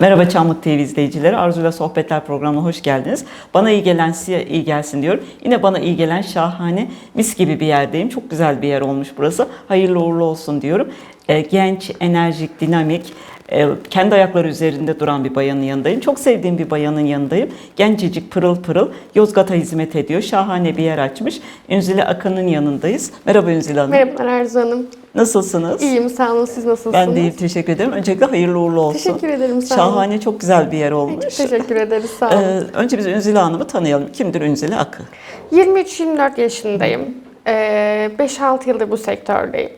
Merhaba Çamlık TV izleyicileri. Arzuyla Sohbetler programına hoş geldiniz. Bana iyi gelen size iyi gelsin diyorum. Yine bana iyi gelen şahane mis gibi bir yerdeyim. Çok güzel bir yer olmuş burası. Hayırlı uğurlu olsun diyorum. Ee, genç, enerjik, dinamik, e, kendi ayakları üzerinde duran bir bayanın yanındayım. Çok sevdiğim bir bayanın yanındayım. Gencecik, pırıl pırıl. Yozgat'a hizmet ediyor. Şahane bir yer açmış. Ünzile Akın'ın yanındayız. Merhaba Ünzile Hanım. Merhabalar Arzu Hanım. Nasılsınız? İyiyim sağ olun. Siz nasılsınız? Ben de iyiyim. Teşekkür ederim. Öncelikle hayırlı uğurlu olsun. Teşekkür ederim, sağ olun. Şahane, çok güzel bir yer olmuş. Teşekkür ederiz sağ olun. Ee, önce biz Ünzile Hanım'ı tanıyalım. Kimdir Ünzile Akı? 23-24 yaşındayım. Ee, 5-6 yıldır bu sektördeyim.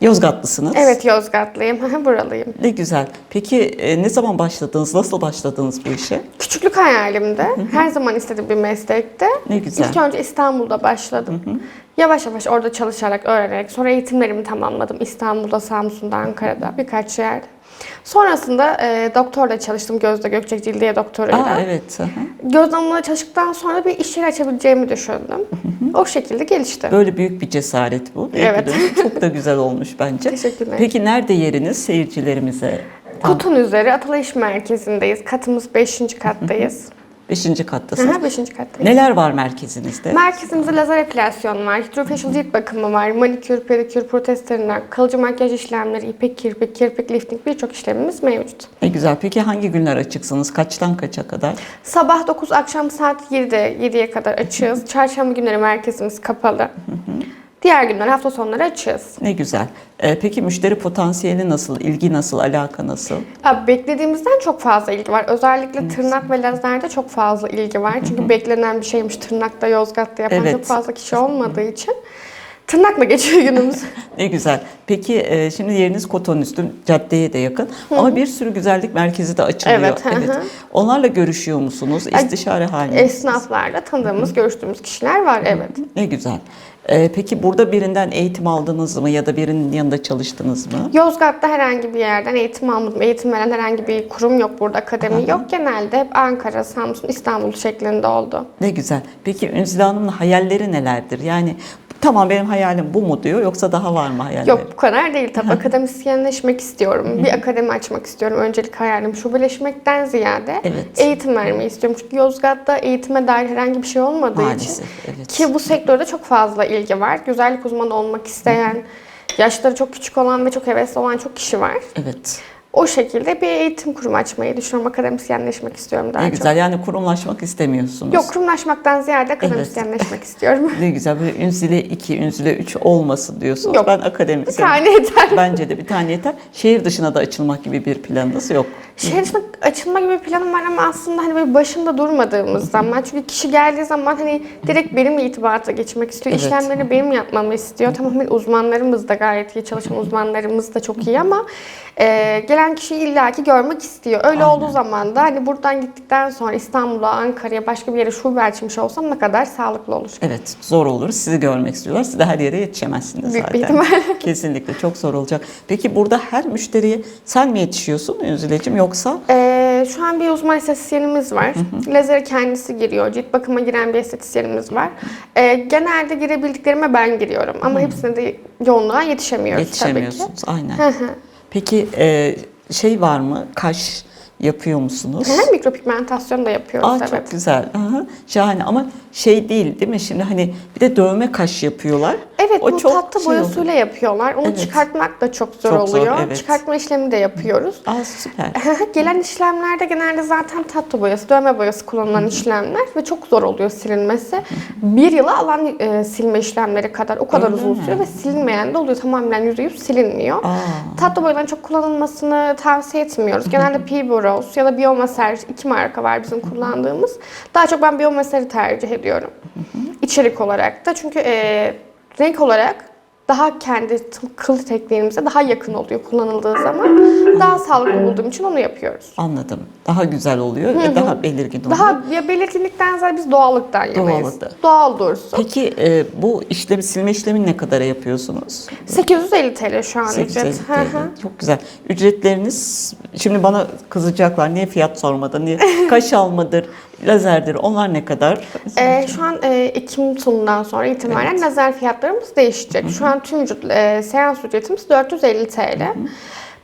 Yozgatlısınız. Evet Yozgatlıyım. Buralıyım. Ne güzel. Peki e, ne zaman başladınız? Nasıl başladınız bu işe? Küçüklük hayalimde. Her zaman istediğim bir meslekte. Ne güzel. İlk önce İstanbul'da başladım. Yavaş yavaş orada çalışarak, öğrenerek. Sonra eğitimlerimi tamamladım. İstanbul'da, Samsun'da, Ankara'da birkaç yerde. Sonrasında e, doktorla çalıştım. Gözde Gökçek Cildiye doktoruyla. Aa evet. hı hı. Göz damlaları çalıştıktan sonra bir iş yeri açabileceğimi düşündüm. O şekilde gelişti. Böyle büyük bir cesaret bu. Evet. dönüm. Çok da güzel olmuş bence. Teşekkürler. Peki nerede yeriniz seyircilerimize? Kutun üzeri Atala İş Merkezi'ndeyiz. Katımız 5. kattayız. Beşinci kattasınız. Aha, 5. kattayız. Neler var merkezinizde? Merkezimizde lazer epilasyon var, hidrofacial cilt bakımı var, manikür, pedikür, protez tırnak, kalıcı makyaj işlemleri, ipek kirpik, kirpik lifting birçok işlemimiz mevcut. Ne güzel. Peki hangi günler açıksınız? Kaçtan kaça kadar? Sabah 9, akşam saat 7'de 7'ye kadar açığız. Çarşamba günleri merkezimiz kapalı. Diğer günler hafta sonları açığız. Ne güzel. Ee, peki müşteri potansiyeli nasıl? İlgi nasıl? Alaka nasıl? Abi beklediğimizden çok fazla ilgi var. Özellikle tırnak ve lazerde çok fazla ilgi var. Çünkü beklenen bir şeymiş tırnakta, Yozgat'ta yapan Evet. çok fazla kişi olmadığı için. Tırnakla geçiyor günümüz. Ne güzel. Peki e, şimdi yeriniz Koton Üstü caddeye de yakın ama bir sürü güzellik merkezi de açılıyor. Evet, hı hı. Onlarla görüşüyor musunuz? İstişare halinde. Esnaflarla tanıdığımız, görüştüğümüz kişiler var evet. Ne güzel. E, peki burada birinden eğitim aldınız mı ya da birinin yanında çalıştınız mı? Yozgat'ta herhangi bir yerden eğitim almadım. Eğitim veren herhangi bir kurum yok burada, akademi yok. Genelde hep Ankara, Samsun, İstanbul şeklinde oldu. Ne güzel. Peki Ünzile Hanım'ın hayalleri nelerdir? Yani tamam benim hayalim bu mu diyor yoksa daha var mı hayalleri? Yok bu kadar değil tabii. Akademisyenleşmek istiyorum. Bir akademi açmak istiyorum. Öncelik hayalim şubeleşmekten ziyade Evet. eğitim vermeyi istiyorum. Çünkü Yozgat'ta eğitime dair herhangi bir şey olmadığı Maalesef, için evet. ki bu sektörde çok fazla ilgi var. Güzellik uzmanı olmak isteyen, yaşları çok küçük olan ve çok hevesli olan çok kişi var. Evet. O şekilde bir eğitim kurumu açmayı düşünüyorum. Akademisyenleşmek istiyorum daha Ne çok. güzel. Yani kurumlaşmak istemiyorsunuz. Yok kurumlaşmaktan ziyade akademisyenleşmek istiyorum. Ne güzel. Böyle Ünzile 2, Ünzile 3 olmasın diyorsunuz. Yok. Ben Bir akademisyenim. tane yeter. Bence de bir tane yeter. Şehir dışına da açılmak gibi bir planınız yok. Şehir dışına açılma gibi bir planım var ama aslında hani böyle başında durmadığımız zaman çünkü kişi geldiği zaman hani direkt benimle irtibata geçmek istiyor. Evet. İşlemlerini benim yapmamı istiyor. Tamam hani uzmanlarımız da gayet iyi çalışan uzmanlarımız da çok iyi ama e, gelen kişiyi illaki görmek istiyor. Öyle olduğu zaman da hani buradan gittikten sonra İstanbul'a, Ankara'ya başka bir yere şube açmış olsam ne kadar sağlıklı olur. Evet zor olur. Sizi görmek istiyorlar. Siz de her yere yetişemezsiniz Büyük zaten. ihtimal. Kesinlikle çok zor olacak. Peki burada her müşteriye sen mi yetişiyorsun Ünzileciğim yoksa? Ee, şu an bir uzman estetisyenimiz var. Lazer kendisi giriyor. Cilt bakıma giren bir estetisyenimiz var. Ee, genelde girebildiklerime ben giriyorum. Ama hepsine de yoğunluğa yetişemiyoruz tabii ki. Yetişemiyorsunuz. Aynen. Peki e, şey var mı? Kaş yapıyor musunuz? Hı Mikropigmentasyon da yapıyoruz Aa, evet. çok güzel. Aha, şahane ama şey değil değil mi? Şimdi hani bir de dövme kaş yapıyorlar. Evet O bu çok tatlı şey boyasıyla yapıyorlar. Onu Evet. çıkartmak da çok zor Çok zor, oluyor. evet. Çıkartma işlemi de yapıyoruz. Aa süper. Gelen işlemlerde genelde zaten tatlı boyası, dövme boyası kullanılan işlemler ve çok zor oluyor silinmesi. Bir yıla alan e, silme işlemleri kadar o kadar Öyle uzun mi? sürüyor ve silinmeyen de oluyor. Tamamen %100 silinmiyor. Aa. Tatlı boyaların çok kullanılmasını tavsiye etmiyoruz. Genelde P-Boros ya da Biomaser iki marka var bizim kullandığımız. Daha çok ben Biomaser'i tercih ediyorum. İçerik olarak da çünkü e, renk olarak daha kendi kıl tekniğimize daha yakın oluyor kullanıldığı zaman. Daha sağlıklı bulduğum için onu yapıyoruz. Anladım. Daha güzel oluyor ve daha belirgin oluyor. Daha ya belirginlikten ziyade biz doğallıktan. Doğallıkta. Doğal dursun. Peki e, bu işlemi silme işlemini ne kadara yapıyorsunuz? 850 TL şu an 850 ücret. Hı hı. TL. Çok güzel. Ücretleriniz şimdi bana kızacaklar. Niye fiyat sormadın? Niye kaş almadır, lazerdir. Onlar ne kadar? Ee, şu an e, Ekim sonundan sonra itibaren lazer fiyatlarımız değişecek. Şu an tüm vücut e, seans ücretimiz 450 TL.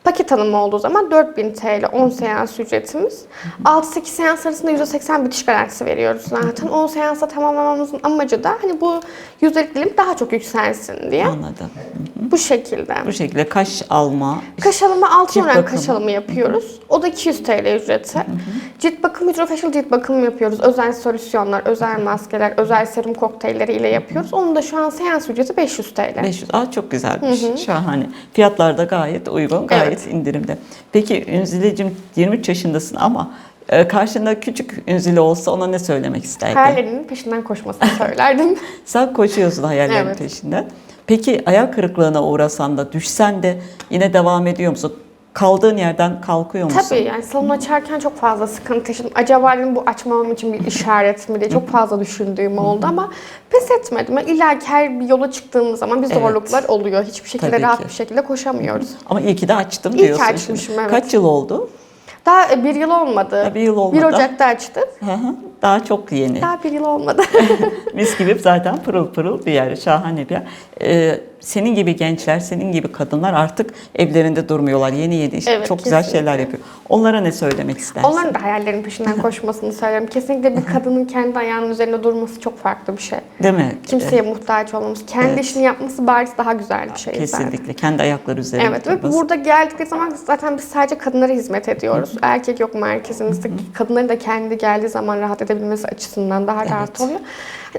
Paket alımı olduğu zaman 4000 TL 10 seans ücretimiz. 6-8 seans arasında %80 bitiş garantisi veriyoruz zaten. 10 seansta tamamlamamızın amacı da hani bu yüzdelik dilim daha çok yükselsin diye. Anladım. Bu şekilde. Bu şekilde kaş alma, Kaş alımı altın oran kaş alımı yapıyoruz. O da 200 TL ücreti. Cilt bakımı, hidrofacial cilt bakımı yapıyoruz. Özel solüsyonlar, özel maskeler, özel serum kokteylleri ile yapıyoruz. Onun da şu an seans ücreti 500 TL. 500. Aa çok güzelmiş. Şahane. Fiyatlar da gayet uygun, gayet indirimde. Peki Ünzile'cim 23 yaşındasın ama karşında küçük Ünzile olsa ona ne söylemek isterdin? Hayallerinin peşinden koşmasını söylerdim. Sen koşuyorsun hayallerin Evet. peşinden. Peki hayal kırıklığına uğrasan da düşsen de yine devam ediyor musun? Kaldığın yerden kalkıyor musun? Tabii yani salon açarken çok fazla sıkıntı yaşadım. Acaba dedim bu açmamam için bir işaret mi diye çok fazla düşündüğüm oldu ama pes etmedim. Yani İlla ki her bir yola çıktığımız zaman bir Evet. zorluklar oluyor. Hiçbir şekilde Tabii rahat ki. bir şekilde koşamıyoruz. Ama iyi ki de açtım İyi ki diyorsun. açmışım, şimdi. evet. Kaç yıl oldu? Daha e, bir yıl olmadı. Ha, bir yıl 1 olmadı. Ocak'ta açtık. Hı hı. Daha çok yeni. Daha bir yıl olmadı. Mis gibi zaten pırıl pırıl bir yer, şahane bir yer. Ee, senin gibi gençler, senin gibi kadınlar artık evlerinde durmuyorlar. Yeni yeni Evet, çok güzel kesinlikle. şeyler yapıyor. Onlara ne söylemek istersin? Onların da hayallerin peşinden koşmasını söylerim. Kesinlikle bir kadının kendi ayağının üzerinde durması çok farklı bir şey. Değil mi? Kimseye muhtaç olmamız, kendi Evet. işini yapması bariz daha güzel bir şey zaten. Kesinlikle. Kendi ayakları üzerinde Evet ve durması. burada geldikleri zaman zaten biz sadece kadınlara hizmet ediyoruz. Erkek yok merkezimizde. Kadınların da kendi geldiği zaman rahat edebilmesi açısından daha rahat Evet. oluyor.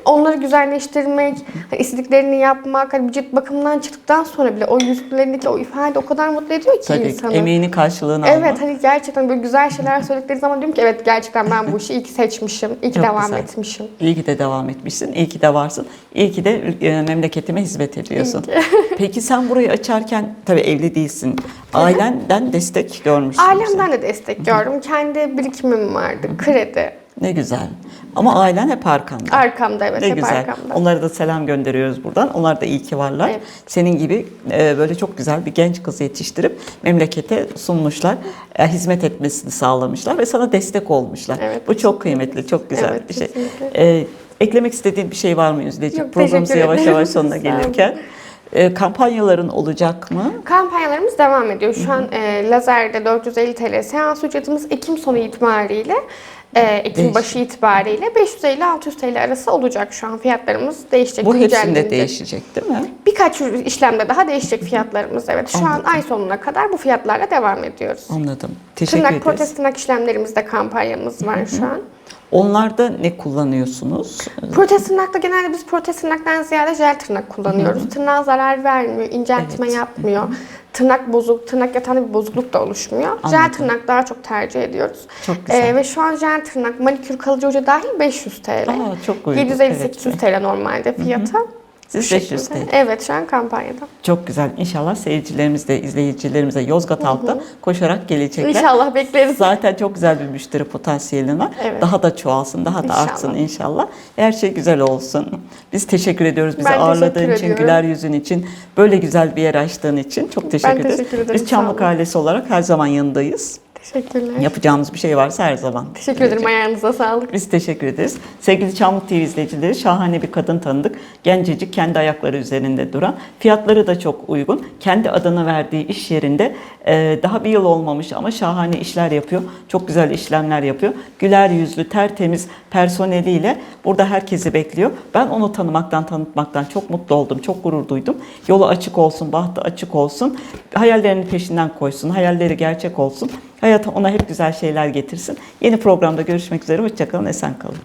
Onları güzelleştirmek, hani istediklerini yapmak, hani bir cilt bakımından çıktıktan sonra bile o yüzlerindeki o ifade o kadar mutlu ediyor ki Tabii insanı. emeğinin karşılığını Evet almak. hani gerçekten böyle güzel şeyler söyledikleri zaman diyorum ki evet gerçekten ben bu işi iyi ki seçmişim, iyi ki Çok devam güzel. etmişim. İyi ki de devam etmişsin, iyi ki de varsın, iyi ki de e, memleketime hizmet ediyorsun. Peki sen burayı açarken, tabii evli değilsin, ailenden destek görmüşsün. sen. Ailemden de destek gördüm. Kendi birikimim vardı, kredi. Ne güzel. Ama ailen hep arkanda. Arkamda evet Ne hep güzel. arkamda. Onlara da selam gönderiyoruz buradan. Onlar da iyi ki varlar. Evet. Senin gibi e, böyle çok güzel bir genç kızı yetiştirip memlekete sunmuşlar. E, hizmet etmesini sağlamışlar ve sana destek olmuşlar. Evet, Bu çok kıymetli, çok güzel Evet, bir şey. kesinlikle. E, eklemek istediğin bir şey var mı Yüzdeciğim? Programımız yavaş yavaş sonuna gelirken. E, kampanyaların olacak mı? Kampanyalarımız devam ediyor. Şu an e, lazerde 450 TL seans ücretimiz Ekim sonu itibariyle e, Ekim Değiş- başı itibariyle 550-600 TL arası olacak şu an fiyatlarımız değişecek. Bu hepsinde değişecek değil mi? Birkaç işlemde daha değişecek fiyatlarımız evet. Şu Anladım. an ay sonuna kadar bu fiyatlarla devam ediyoruz. Anladım. Teşekkür Tırnak ederiz. protez tırnak işlemlerimizde kampanyamız var şu an. Onlarda ne kullanıyorsunuz? Protez tırnakta genelde biz protez tırnaktan ziyade jel tırnak kullanıyoruz. Tırnağa zarar vermiyor, inceltme Evet. yapmıyor. Tırnak bozuk, tırnak yatağında bir bozukluk da oluşmuyor. Jel Anladım. tırnak daha çok tercih ediyoruz. Çok güzel. Ee, ve şu an jel tırnak, manikür kalıcı hoca dahil 500 TL. Aa, çok uygun. 750-800 TL normalde fiyatı. Siz Bu 500 şekilde. Evet şu an kampanyada. Çok güzel. İnşallah seyircilerimiz de, izleyicilerimiz de Yozgat halkta koşarak gelecekler. İnşallah bekleriz. Zaten çok güzel bir müşteri potansiyeli var. Evet. Daha da çoğalsın, daha da İnşallah. artsın inşallah. Her şey güzel olsun. Biz teşekkür ediyoruz bizi Ben teşekkür ağırladığın için, ediyorum. güler yüzün için, böyle güzel bir yer açtığın için çok teşekkür ederiz. teşekkür ederim, Biz sağ Çamlık olun. ailesi olarak her zaman yanındayız. Teşekkürler. Yapacağımız bir şey varsa her zaman. Teşekkür ederim. Ayağınıza sağlık. Biz teşekkür ederiz. Sevgili Çamlık TV izleyicileri şahane bir kadın tanıdık. Gencecik kendi ayakları üzerinde duran. Fiyatları da çok uygun. Kendi adını verdiği iş yerinde e, daha bir yıl olmamış ama şahane işler yapıyor. Çok güzel işlemler yapıyor. Güler yüzlü, tertemiz personeliyle burada herkesi bekliyor. Ben onu tanımaktan, tanıtmaktan çok mutlu oldum. Çok gurur duydum. Yolu açık olsun, bahtı açık olsun. Hayallerinin peşinden koysun. Hayalleri gerçek olsun. Hayat ona hep güzel şeyler getirsin. Yeni programda görüşmek üzere. Hoşçakalın, esen kalın.